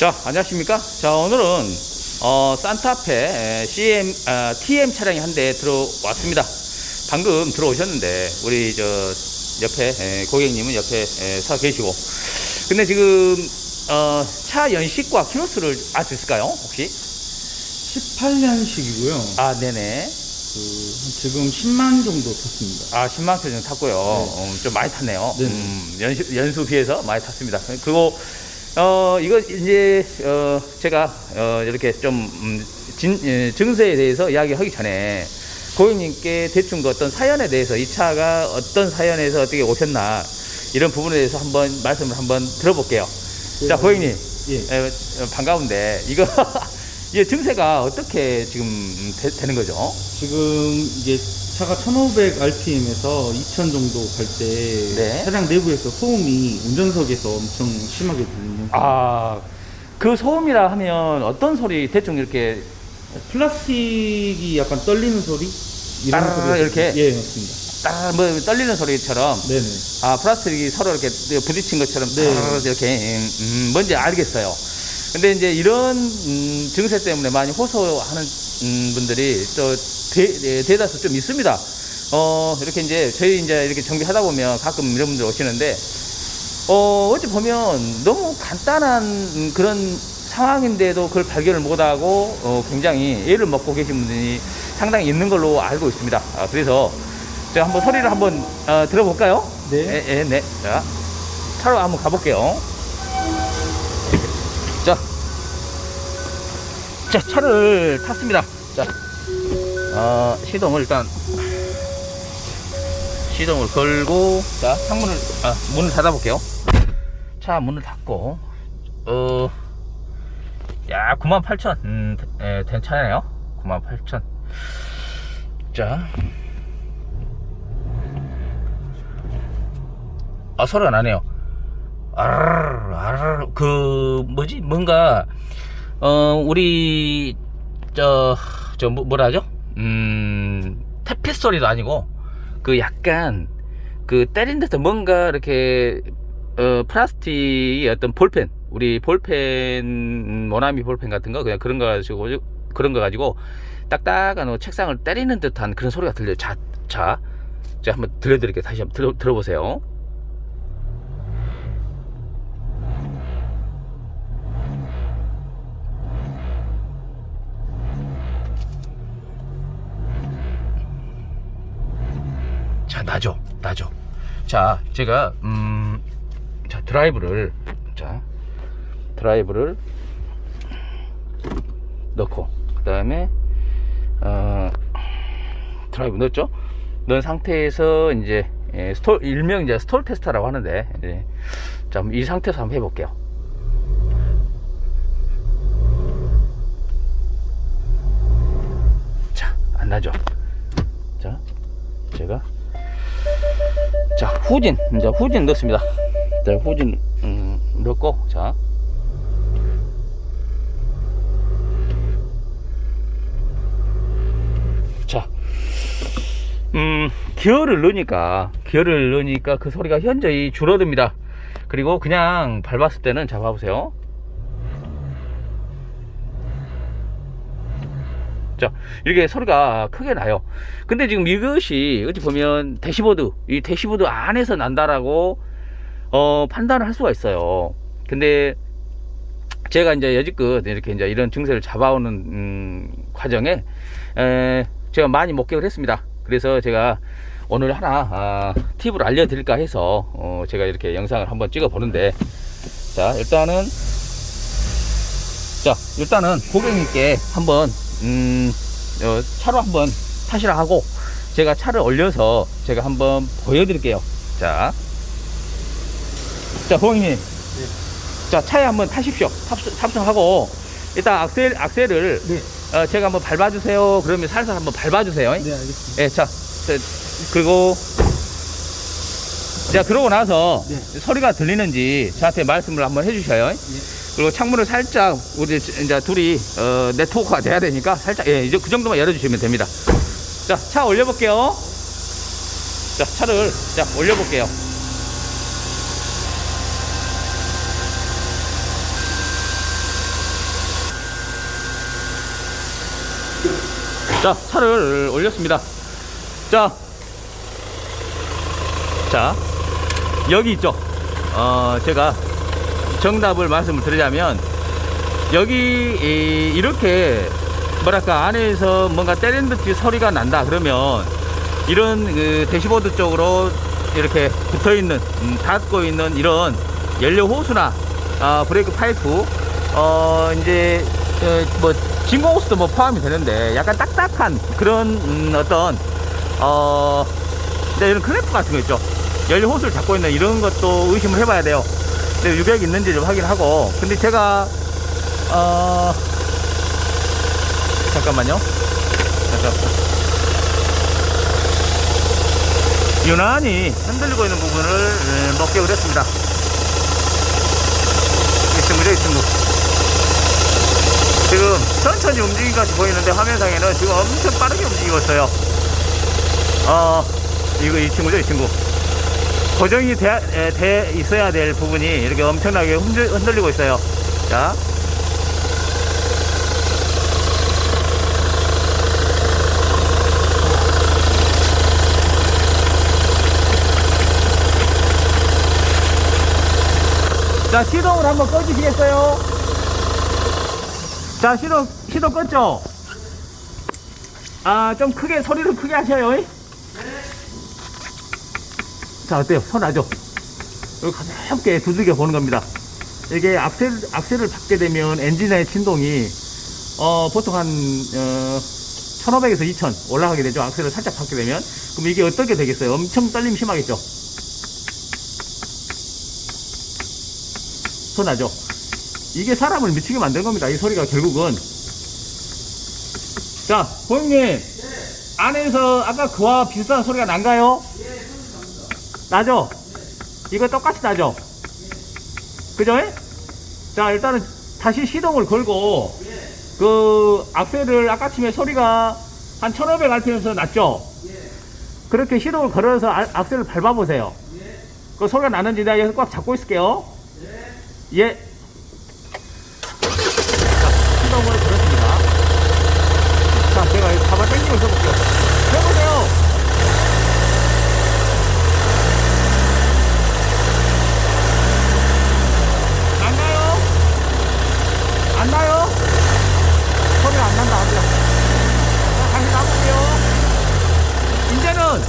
자, 안녕하십니까? 자, 오늘은 어, 산타페 에, CM, 아, TM 차량이 한 대 들어왔습니다. 방금 들어오셨는데 우리 저 옆에 에, 고객님은 옆에 에, 서 계시고, 근데 지금 어, 차 연식과 키로수를 알 수 있을까요? 혹시? 18년식이고요. 아, 네네. 그, 지금 10만 정도 탔습니다. 아, 10만 킬로 정도 탔고요. 어, 좀 많이 탔네요. 네네. 음, 연수, 연수 비해서 많이 탔습니다. 그리고, 어, 이거 이제, 어, 제가, 어, 이렇게 좀, 음, 진, 예, 증세에 대해서 이야기하기 전에 고객님께 대충 그 어떤 사연에 대해서 이 차가 어떤 사연에서 어떻게 오셨나 이런 부분에 대해서 한번 말씀을 한번 들어볼게요. 자, 고객님. 예. 에, 어, 반가운데, 이거, 이게 증세가 어떻게 지금 되, 는 거죠? 지금 이게 차가 1500 RPM에서 2000 정도 갈 때 네. 차량 내부에서 소음이 운전석에서 엄청 심하게 들리는 아, 그 소음이라 하면 어떤 소리 대충 이렇게 플라스틱이 약간 떨리는 소리? 이런 따르르 소리가 이렇게? 예, 맞습니다. 따, 뭐 떨리는 소리처럼 네네. 아 플라스틱이 서로 이렇게 부딪힌 것처럼 네. 따르르 이렇게 음, 뭔지 알겠어요. 근데 이제 이런 음, 증세 때문에 많이 호소하는 음, 분들이 또 대, 대, 다수 좀 있습니다. 어 이렇게 이제 저희 이제 이렇게 정비하다 보면 가끔 이런 분들 오시는데 어 어찌 보면 너무 간단한 음, 그런 상황인데도 그걸 발견을 못하고 어, 굉장히 애를 먹고 계신 분들이 상당히 있는 걸로 알고 있습니다. 아, 그래서 제가 한번 소리를 한번 어, 들어볼까요? 네. 예, 예, 네. 자, 차로 한번 가볼게요. 자, 자 차를 탔습니다. 자, 어, 시동을 일단 시동을 걸고 자 창문을 아, 문을 닫아 볼게요. 차 문을 닫고 어, 야 98,000 음, 에, 된 차네요. 98,000. 자. 아 소리가 나네요. 아르르 아르르 그 뭐지 뭔가 어 우리 저 저 뭐, 뭐라 하죠? 음 태피 소리도 아니고 그 약간 그 때린 듯한 뭔가 이렇게 어 플라스틱의 어떤 볼펜 우리 볼펜 모나미 볼펜 같은 거 그냥 그런 거 가지고 그런 거 가지고 딱딱한 어, 책상을 때리는 듯한 그런 소리가 들려요. 자, 자, 제가 한번 들려드릴게요. 다시 한번 들어, 들어보세요. 자, 나죠, 나죠. 자, 제가 음, 자 드라이브를 자 드라이브를 넣고 그 다음에 어, 드라이브 넣었죠? 넣은 상태에서 이제 예, 스톨 일명 이제 스톨 테스터라고 하는데 예. 자, 이 상태에서 한번 해볼게요. 자, 안 나죠? 자, 제가 자 후진 이제 후진 넣습니다. 자, 후진 음, 넣고 자. 자, 음, 기어를 넣으니까, 기어를 넣으니까 그 소리가 현저히 줄어듭니다. 그리고 그냥 밟았을 때는 잡아보세요. 자, 이렇게 소리가 크게 나요. 근데 지금 이것이 어찌 보면 대시보드, 이 대시보드 안에서 난다라고 어, 판단을 할 수가 있어요. 근데 제가 이제 여지껏 이렇게 이제 이런 증세를 잡아오는 음, 과정에 에, 제가 많이 목격을 했습니다. 그래서 제가 오늘 하나 아, 팁을 알려드릴까 해서 어, 제가 이렇게 영상을 한번 찍어 보는데 자 일단은 자 일단은 고객님께 한번 음, 어, 차로 한번 타시라 하고 제가 차를 올려서 제가 한번 보여드릴게요. 자, 자 고객님, 자 차에 한번 타십시오. 탑승, 탑승하고 일단 악셀 악셀을 네. 어, 제가 한번 밟아주세요. 그러면 살살 한번 밟아주세요. 네, 알겠습니다. 예, 자, 자, 그리고 자 그러고 나서 네. 소리가 들리는지 저한테 말씀을 한번 해주셔요. 그리고 창문을 살짝 우리 이제 둘이 어, 네트워크가 돼야 되니까 살짝 예, 이제 그 정도만 열어주시면 됩니다. 자, 차 올려볼게요. 자, 차를 자 올려볼게요. 자, 차를 올렸습니다. 자, 자 여기 있죠. 어, 제가 정답을 말씀을 드리자면, 여기, 이, 이렇게, 뭐랄까, 안에서 뭔가 때리는 듯이 소리가 난다. 그러면, 이런 그 대시보드 쪽으로 이렇게 붙어 있는, 음, 닫고 있는 이런 연료 호수나, 아, 브레이크 파이프, 어, 이제, 어, 뭐, 진공 호스도 뭐 포함이 되는데, 약간 딱딱한 그런, 음, 어떤, 어, 네, 이런 클램프 같은 거 있죠. 연료 호스를 잡고 있는 이런 것도 의심을 해봐야 돼요. 근데 유격이 있는지 좀 확인하고. 근데 제가, 어, 잠깐만요. 잠깐. 유난히 흔들리고 있는 부분을 음, 목격을 했습니다. 이 친구죠, 이 친구. 지금 천천히 움직인 것 같이 보이는데 화면상에는 지금 엄청 빠르게 움직이고 있어요. 어, 이거 이 친구죠, 이 친구. 고정이 돼, 에, 돼 있어야 될 부분이 이렇게 엄청나게 흔들, 흔들리고 있어요. 자. 자, 시동을 한번 꺼주시겠어요? 자, 시동, 시동 껐죠? 아, 좀 크게, 소리를 크게 하셔요. 이? 자, 어때요? 손 나죠? 이거 가볍게 두들겨 보는 겁니다. 이게 악셀, 악셀을 받게 되면 엔진의 진동이, 어, 보통 한, 어, 1500에서 2000 올라가게 되죠. 악셀을 살짝 받게 되면. 그럼 이게 어떻게 되겠어요? 엄청 떨림 심하겠죠? 손 나죠? 이게 사람을 미치게 만든 겁니다. 이 소리가 결국은. 자, 고객님. 안에서 아까 그와 비슷한 소리가 난가요? 나죠? 이거 똑같이 나죠? 그죠? 자, 일단은 다시 시동을 걸고, 그, 악셀을 아까쯤에 소리가 한 1500rpm에서 났죠? 그렇게 시동을 걸어서 아- 악셀을 밟아보세요. 그 소리가 나는지 내가 여기서 꽉 잡고 있을게요. 예. 자, 시동을 걸었습니다. 자, 제가 이 가발 당기고 있어볼게요. 해보세요. 안 나요? 안 나요? 소리가 안 난다, 안 돼요. 자, 다시 나볼게요. 이제는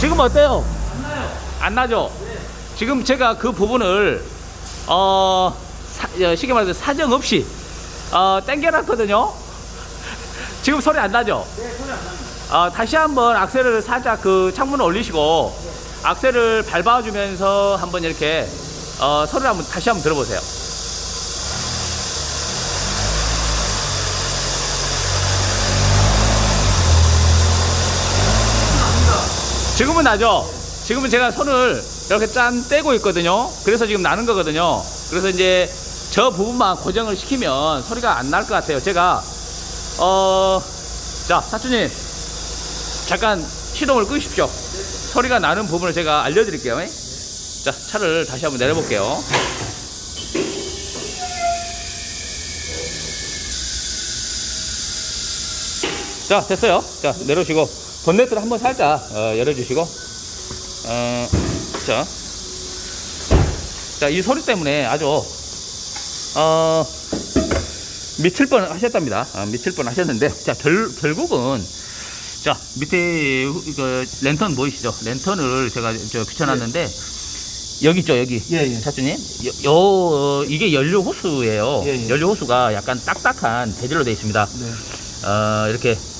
지금 어때요? 안 나요. 안 나죠? 지금 제가 그 부분을 어 사, 어, 쉽게 말해서 사정 없이 어 당겨놨거든요. 지금 소리 안 나죠? 네, 소리 안 납니다. 어, 다시 한번 악셀을 살짝 그 창문을 올리시고 악셀을 밟아주면서 한번 이렇게 어, 소리를 한번 다시 한번 들어보세요. 지금은 나죠? 지금은 제가 손을 이렇게 짠 떼고 있거든요. 그래서 지금 나는 거거든요. 그래서 이제 저 부분만 고정을 시키면 소리가 안 날 것 같아요. 제가, 어, 자, 사주님. 잠깐 시동을 끄십시오. 소리가 나는 부분을 제가 알려드릴게요. 자, 차를 다시 한번 내려볼게요. 자, 됐어요. 자, 내려오시고, 본네트를 한번 살짝 어, 열어주시고, 어, 자, 자, 이 소리 때문에 아주, 어, 미칠 뻔 하셨답니다. 아, 미칠 뻔 하셨는데, 자, 결, 결국은, 자, 밑에 그 랜턴 보이시죠? 랜턴을 제가 저 비춰놨는데, 여기 있죠, 여기. 예, 예. 차주님. 요, 요, 어, 이게 연료 호수예요. 예, 예. 연료 호수가 약간 딱딱한 재질로 되어 있습니다. 네. 어, 이렇게 저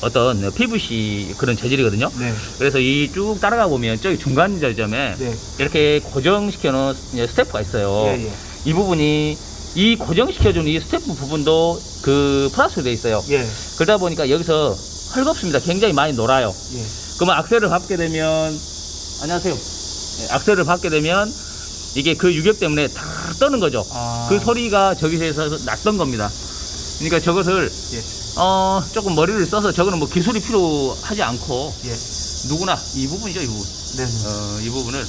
어떤 PVC 그런 재질이거든요. 네. 그래서 이 쭉 따라가 보면 저기 중간 지점에 네. 이렇게 고정시켜 놓은 스태프가 있어요. 예, 예. 이 부분이 이 고정시켜 준 이 스태프 부분도 그 플라스틱으로 돼 있어요. 예. 그러다 보니까 여기서 헐겁습니다. 굉장히 많이 놀아요. 예. 그러면 악셀을 밟게 되면 안녕하세요. 예, 악셀을 밟게 되면 이게 그 유격 때문에 다 떠는 거죠. 아. 그 소리가 저기서 났던 겁니다. 그러니까 저것을 예. 어, 조금 머리를 써서 저거는 뭐 기술이 필요하지 않고 예. 누구나 이 부분이죠, 이 부분. 네. 어, 이 부분을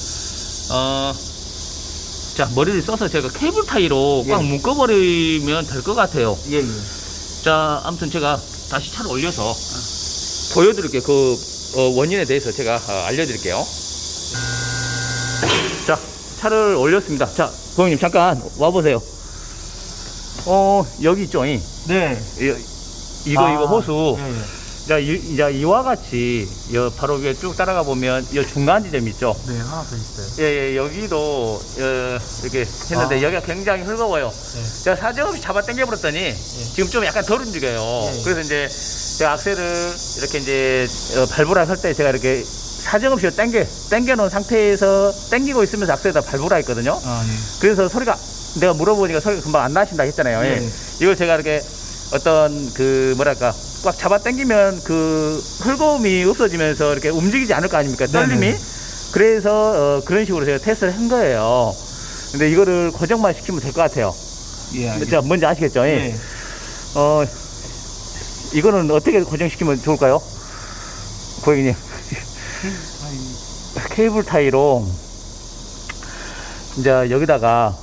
어, 자 머리를 써서 제가 케이블 타이로 꽉 예. 묶어버리면 될 것 같아요. 예, 예. 자, 아무튼 제가 다시 차를 올려서 보여드릴게요. 그 어, 원인에 대해서 제가 어, 알려드릴게요. 자, 차를 올렸습니다. 자, 고객님 잠깐 와보세요. 어, 여기 있죠? 이, 네. 이- 이거 아, 이거 호수. 예, 예. 자, 이, 자, 이와 같이 여 바로 위에 쭉 따라가 보면 이 중간 지점 있죠? 네, 하나 더 있어요. 예, 예, 여기도 어, 이렇게 했는데 아. 여기가 굉장히 흙거워요. 네. 제가 사정없이 잡아 당겨 버렸더니 지금 좀 약간 덜 움직여요. 예. 그래서 이제 제가 악셀을 이렇게 이제 어, 발브라 할때 제가 이렇게 사정없이 당겨 당겨 놓은 상태에서 당기고 있으면서 악셀에다 발브라 했거든요. 아, 네. 그래서 소리가 내가 물어보니까 소리가 금방 안 나신다 했잖아요. 예. 예. 이걸 제가 이렇게 어떤 그 뭐랄까 꽉 잡아 당기면 그 헐거움이 없어지면서 이렇게 움직이지 않을 거 아닙니까? 떨림이. 네네. 그래서 어, 그런 식으로 제가 테스트를 한 거예요. 근데 이거를 고정만 시키면 될 것 같아요. 예, 자, 뭔지 아시겠죠? 예. 예. 어, 이거는 어떻게 고정시키면 좋을까요? 고객님. 케이블 타이로, 이제 여기다가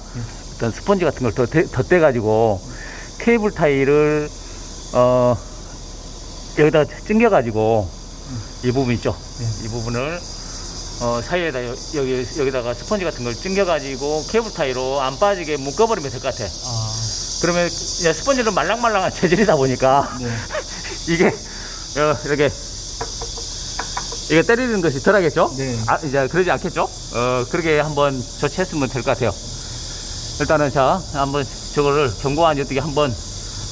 어떤 스펀지 같은 걸 더, 덧대가지고 케이블 타이를, 어, 여기다가 찡겨 가지고 이 부분 있죠? 네. 이 부분을 어, 사이에다 여, 여기, 여기다가 스펀지 같은 걸 찡겨 가지고 케이블 타이로 안 빠지게 묶어 버리면 될 것 같아. 아, 그러면 스펀지는 말랑말랑한 재질이다 보니까 네. 이게 어, 이렇게 이게 때리는 것이 덜 하겠죠? 네. 아, 이제 그러지 않겠죠? 어, 그렇게 한번 조치했으면 될 것 같아요. 일단은 자, 한번 저거를 경고하니 어떻게 한번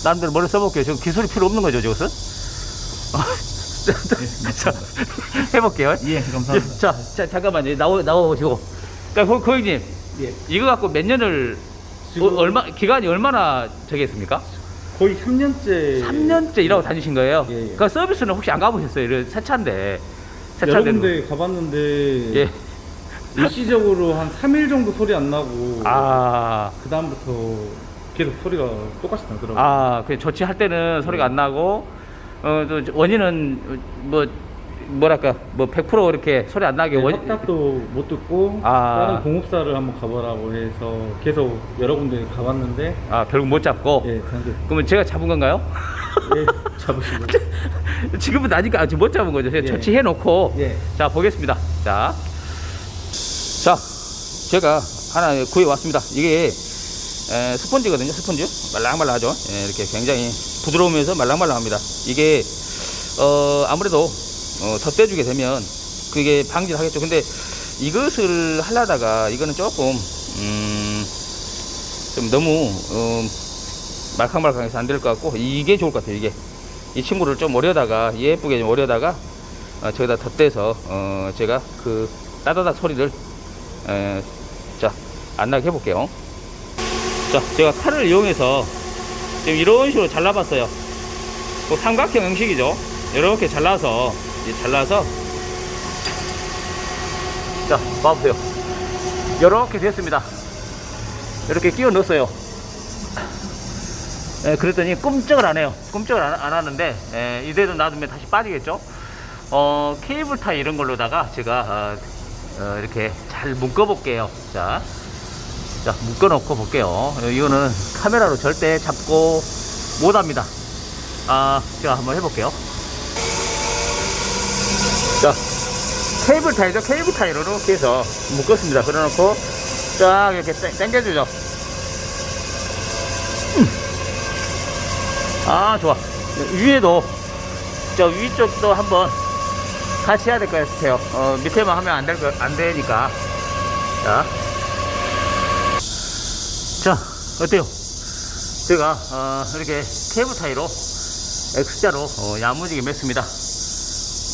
나름대로 머리 써볼게요. 지금 기술이 필요 없는 거죠, 저것은? 자, 해볼게요. 예, 감사합니다. 자, 자, 잠깐만요. 나오, 나오시고. 그러니까, 고- 고객님, 예. 이거 갖고 몇 년을, 어, 얼마, 기간이 얼마나 저겠습니까? 거의 3년째. 3년째 일하고 다니신 거예요? 예, 예. 그 서비스는 혹시 안 가보셨어요? 이런 새 차인데. 새 여러 차인데도. 군데 가봤는데 예. 일시적으로 한 3일 정도 소리 안 나고 아, 그 다음부터 계속 소리가 똑같이 나더라고요. 아, 그 조치할 때는 소리가 안 나고, 어, 또 원인은 뭐, 뭐랄까, 뭐 100% 이렇게 소리 안 나게 네, 원, 확답도 못 듣고 아. 다른 공업사를 한번 가보라고 해서 계속 여러 군데 가봤는데 아, 결국 못 잡고. 예, 근데 그러면 제가 잡은 건가요? 예, 잡으시고 지금은 나니까 아직 못 잡은 거죠. 제가 예. 조치해 놓고. 예. 자, 보겠습니다. 자. 자, 제가 하나 구해 왔습니다. 이게 에, 스펀지거든요. 스펀지. 말랑말랑하죠. 예, 이렇게 굉장히 부드러우면서 말랑말랑합니다. 이게 어, 아무래도 어, 덧대주게 되면 그게 방지를 하겠죠. 근데 이것을 하려다가 이거는 조금 음, 좀 너무 음, 말캉말캉해서 안 될 것 같고 이게 좋을 것 같아요. 이게 이 친구를 좀 오려다가 예쁘게 좀 오려다가 어, 저기다 덧대서 어, 제가 그 따다닥 소리를 에, 자, 안 나게 해볼게요. 자, 제가 칼을 이용해서 지금 이런 식으로 잘라봤어요. 뭐 삼각형 형식이죠. 이렇게 잘라서, 잘라서. 자, 봐보세요. 이렇게 됐습니다. 이렇게 끼워 넣었어요. 예, 그랬더니 꿈쩍을 안 해요. 꿈쩍을 안, 안 하는데, 예, 이대로 놔두면 다시 빠지겠죠? 어, 케이블 타이 이런 걸로다가 제가, 어, 어, 이렇게 잘 묶어 볼게요. 자, 자, 묶어놓고 볼게요. 어, 이거는 카메라로 절대 잡고 못합니다. 아, 제가 한번 해볼게요. 자, 케이블 타이죠? 케이블 타이로 이렇게 해서 묶었습니다. 그래놓고 쫙 이렇게 땡- 당겨주죠. 아 좋아 위에도 저 위쪽도 한번 같이 해야 될 것 같아요 어, 밑에만 하면 안 될 거 안 되니까 자. 자 어때요? 제가 어, 이렇게 케이블 타이로 X자로 어, 야무지게 맸습니다.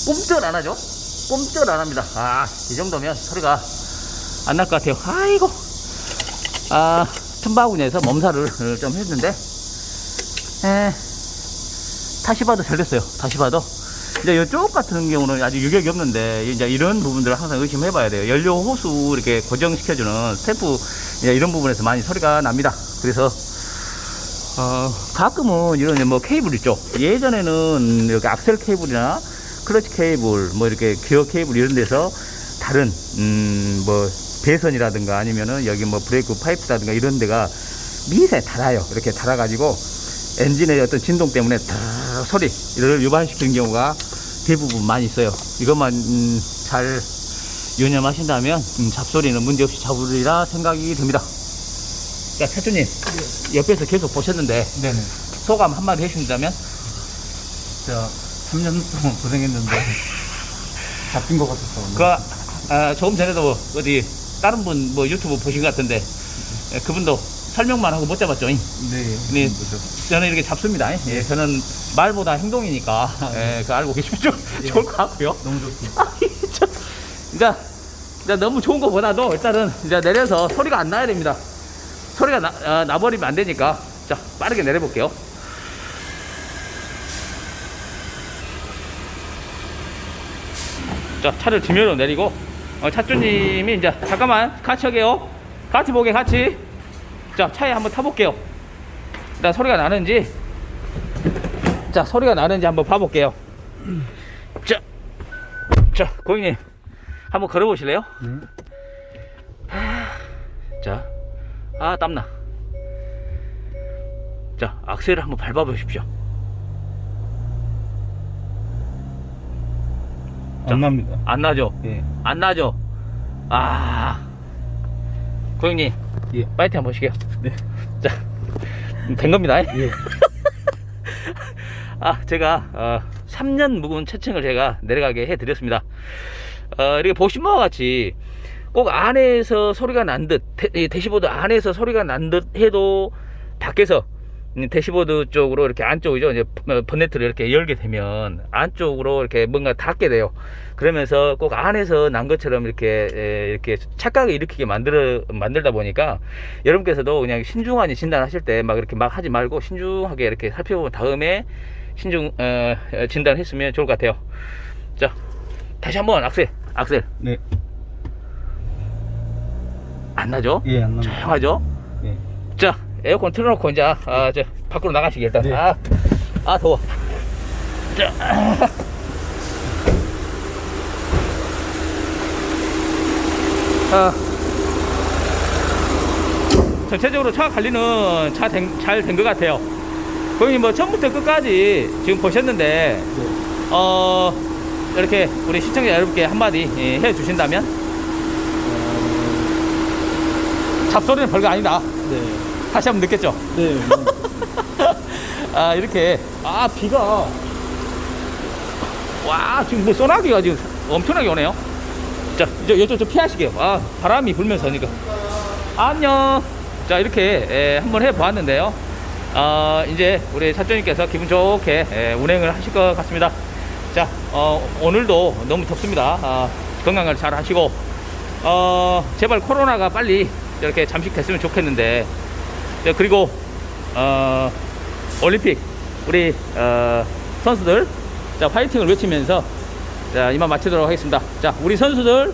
꼼짝을 안 하죠? 꼼짝을 안 합니다. 아이 정도면 소리가 안 날 것 같아요. 아이고. 아 틈바구니에서 몸살을 어, 좀 했는데. 에, 다시 봐도 잘 됐어요. 다시 봐도. 이제 이쪽 같은 경우는 아직 유격이 없는데, 이제 이런 부분들을 항상 의심해 봐야 돼요. 연료 호수 이렇게 고정시켜주는 스태프 이제 이런 부분에서 많이 소리가 납니다. 그래서, 어, 가끔은 이런 뭐 케이블 있죠. 예전에는 이렇게 악셀 케이블이나 클러치 케이블, 뭐 이렇게 기어 케이블 이런 데서 다른, 음, 뭐 배선이라든가 아니면은 여기 뭐 브레이크 파이프라든가 이런 데가 미세 달아요. 이렇게 달아가지고 엔진의 어떤 진동 때문에 다 소리를 유발시키는 경우가 대부분 많이 있어요. 이것만 음, 잘 유념하신다면 음, 잡소리는 문제없이 잡으리라 생각이 듭니다. 자, 차주님 옆에서 계속 보셨는데 네네. 소감 한마디 해주신다면? 제가 3년 동안 고생했는데 잡힌 것 같아서. 그 아, 조금 전에도 어디 다른 분 뭐 유튜브 보신 것 같은데 예, 그분도 설명만 하고 못 잡았죠. 네. 네. 뭐죠? 저는 이렇게 잡습니다. 예, 저는 말보다 행동이니까 예, 그 알고 계시면 좀 좋을 것 같고요. 너무 좋습니다. 그러니까 너무 좋은 것보다도 일단은 이제 내려서 소리가 안 나야 됩니다. 소리가 나, 어, 나버리면 안 되니까 자 빠르게 내려볼게요. 자 차를 지면으로 내리고 어, 차주님이 이제 잠깐만 같이 하게요. 같이 보게 같이. 자 차에 한번 타볼게요. 일단 소리가 나는지 자 소리가 나는지 한번 봐볼게요. 자, 자 고객님 한번 걸어보실래요? 네. 자, 아 땀나. 자, 악셀을 한번 밟아보십시오. 안 납니다. 안 나죠? 예. 안 나죠? 아, 고객님, 예. 파이팅 한번 보시게요. 네. 자, 된 겁니다. 예. 아, 제가 어, 3년 묵은 채층을 제가 내려가게 해드렸습니다. 어, 이렇게 보신 바와 같이 꼭 안에서 소리가 난 듯, 대시보드 안에서 소리가 난 듯 해도 밖에서 음, 대시보드 쪽으로 이렇게 안쪽이죠. 이제 어, 번네트를 이렇게 열게 되면 안쪽으로 이렇게 뭔가 닿게 돼요. 그러면서 꼭 안에서 난 것처럼 이렇게 에, 이렇게 착각을 일으키게 만들어 만들다 보니까 여러분께서도 그냥 신중하게 진단하실 때 막 이렇게 막 하지 말고 신중하게 이렇게 살펴본 다음에 신중 어, 어, 진단했으면 좋을 것 같아요. 자, 다시 한번 악셀, 악셀 네. 안 나죠? 예, 안 납니다. 조용하죠? 예. 자, 에어컨 틀어놓고 이제 아, 저 밖으로 나가시기 일단. 네. 아, 아 더워. 자. 아. 전체적으로 차 관리는 잘된것 같아요. 거기 뭐 처음부터 끝까지 지금 보셨는데 네. 어 이렇게 우리 시청자 여러분께 한마디 예, 해주신다면 잡소리는 별거 아니다. 네. 다시 한번 느꼈죠? 네. 아 이렇게 아 비가 와 지금 뭐 소나기가 지금 엄청나게 오네요. 자 이제 이쪽 좀 피하시게요. 아 바람이 불면서니까 안녕. 자 이렇게 에, 한번 해보았는데요. 아 이제 우리 사장님께서 기분 좋게 에, 운행을 하실 것 같습니다. 자 어, 오늘도 너무 덥습니다. 아, 건강을 잘 하시고 어, 제발 코로나가 빨리 이렇게 잠식됐으면 좋겠는데 자, 그리고 어, 올림픽 우리 어, 선수들 자 화이팅을 외치면서 자 이만 마치도록 하겠습니다. 자 우리 선수들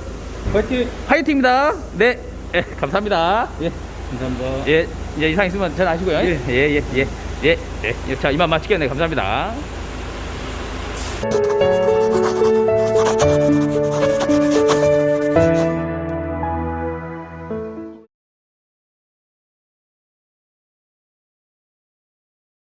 화이팅! 화이팅입니다. 네, 예, 감사합니다. 예, 감사합니다. 예, 이제 이상 있으면 전화하시고요. 예. 예, 예, 예, 예, 예. 자 이만 마치겠네. 감사합니다. thank you